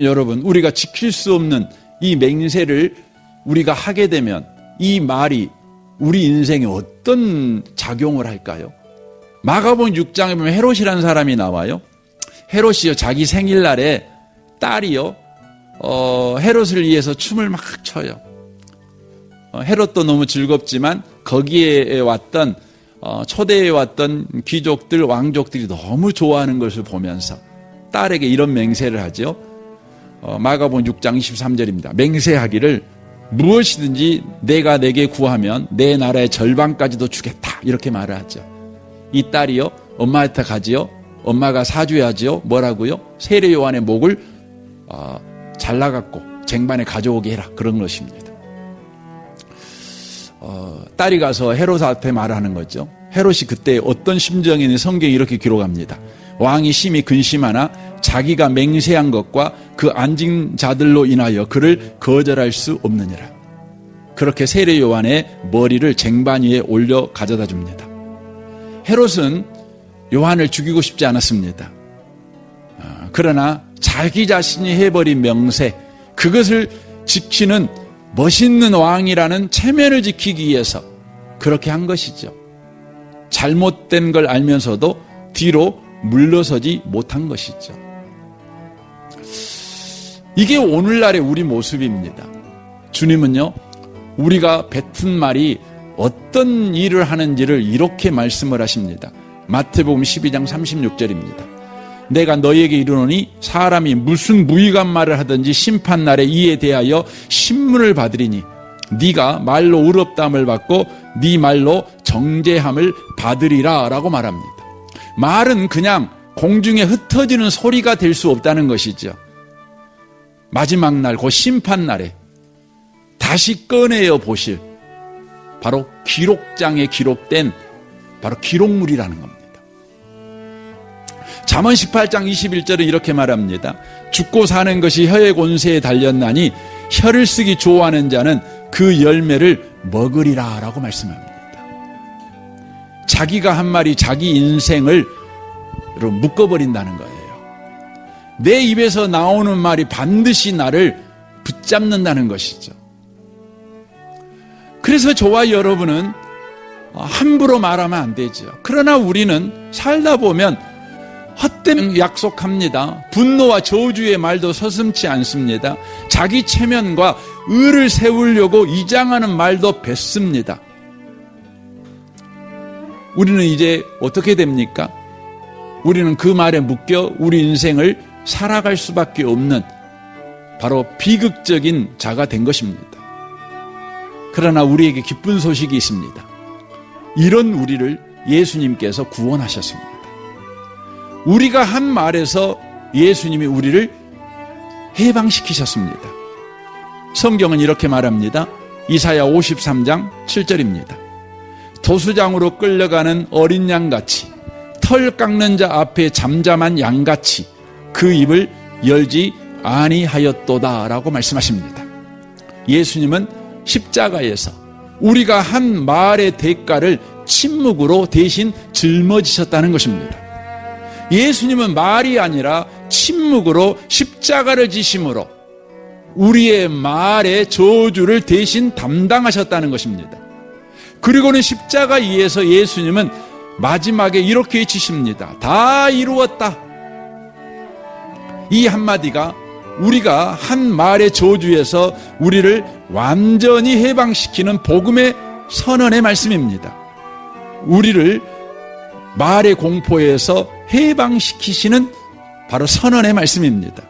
여러분, 우리가 지킬 수 없는 이 맹세를 우리가 하게 되면 이 말이 우리 인생에 어떤 작용을 할까요? 마가본 6장에 보면 헤롯이라는 사람이 나와요. 헤롯이요, 자기 생일날에 딸이요, 어, 헤롯을 위해서 춤을 막 춰요. 어, 헤롯도 너무 즐겁지만 거기에 왔던 어, 초대해 왔던 귀족들, 왕족들이 너무 좋아하는 것을 보면서 딸에게 이런 맹세를 하죠. 어, 마가본 6장 23절입니다. 맹세하기를 무엇이든지 내가 내게 구하면 내 나라의 절반까지도 주겠다. 이렇게 말을 하죠. 이 딸이요. 엄마한테 가지요. 엄마가 사줘야지요. 뭐라고요? 세례 요한의 목을 어, 잘라갖고 쟁반에 가져오게 해라. 그런 것입니다. 어, 딸이 가서 헤롯 앞에 말하는 거죠. 헤롯이 그때 어떤 심정이니 성경이 이렇게 기록합니다. 왕이 심히 근심하나 자기가 맹세한 것과 그 앉은 자들로 인하여 그를 거절할 수 없느니라. 그렇게 세례 요한의 머리를 쟁반 위에 올려 가져다 줍니다. 헤롯은 요한을 죽이고 싶지 않았습니다. 아, 그러나 자기 자신이 해버린 명세, 그것을 지키는 멋있는 왕이라는 체면을 지키기 위해서 그렇게 한 것이죠. 잘못된 걸 알면서도 뒤로 물러서지 못한 것이죠. 이게 오늘날의 우리 모습입니다. 주님은요, 우리가 뱉은 말이 어떤 일을 하는지를 이렇게 말씀을 하십니다. 마태복음 12장 36절입니다. 내가 너에게 이르노니 사람이 무슨 무익한 말을 하든지 심판 날에 이에 대하여 신문을 받으리니 네가 말로 의롭담을 받고 네 말로 정죄함을 받으리라라고 말합니다. 말은 그냥 공중에 흩어지는 소리가 될 수 없다는 것이죠. 마지막 날, 그 심판 날에 다시 꺼내어 보실 바로 기록장에 기록된 바로 기록물이라는 겁니다. 잠언 18장 21절은 이렇게 말합니다. 죽고 사는 것이 혀의 권세에 달렸나니 혀를 쓰기 좋아하는 자는 그 열매를 먹으리라 라고 말씀합니다. 자기가 한 말이 자기 인생을 묶어버린다는 거예요. 내 입에서 나오는 말이 반드시 나를 붙잡는다는 것이죠. 그래서 저와 여러분은 함부로 말하면 안 되죠. 그러나 우리는 살다 보면 헛된 약속합니다. 분노와 저주의 말도 서슴치 않습니다. 자기 체면과 의를 세우려고 이장하는 말도 뱉습니다. 우리는 이제 어떻게 됩니까? 우리는 그 말에 묶여 우리 인생을 살아갈 수밖에 없는 바로 비극적인 자가 된 것입니다. 그러나 우리에게 기쁜 소식이 있습니다. 이런 우리를 예수님께서 구원하셨습니다. 우리가 한 말에서 예수님이 우리를 해방시키셨습니다. 성경은 이렇게 말합니다. 이사야 53장 7절입니다. 도수장으로 끌려가는 어린 양같이 털 깎는 자 앞에 잠잠한 양같이 그 입을 열지 아니하였도다라고 말씀하십니다. 예수님은 십자가에서 우리가 한 말의 대가를 침묵으로 대신 짊어지셨다는 것입니다. 예수님은 말이 아니라 침묵으로 십자가를 지심으로 우리의 말의 저주를 대신 담당하셨다는 것입니다. 그리고는 십자가 위에서 예수님은 마지막에 이렇게 외치십니다. 다 이루었다. 이 한마디가 우리가 한 말의 저주에서 우리를 완전히 해방시키는 복음의 선언의 말씀입니다. 우리를 말의 공포에서 해방시키시는 바로 선언의 말씀입니다.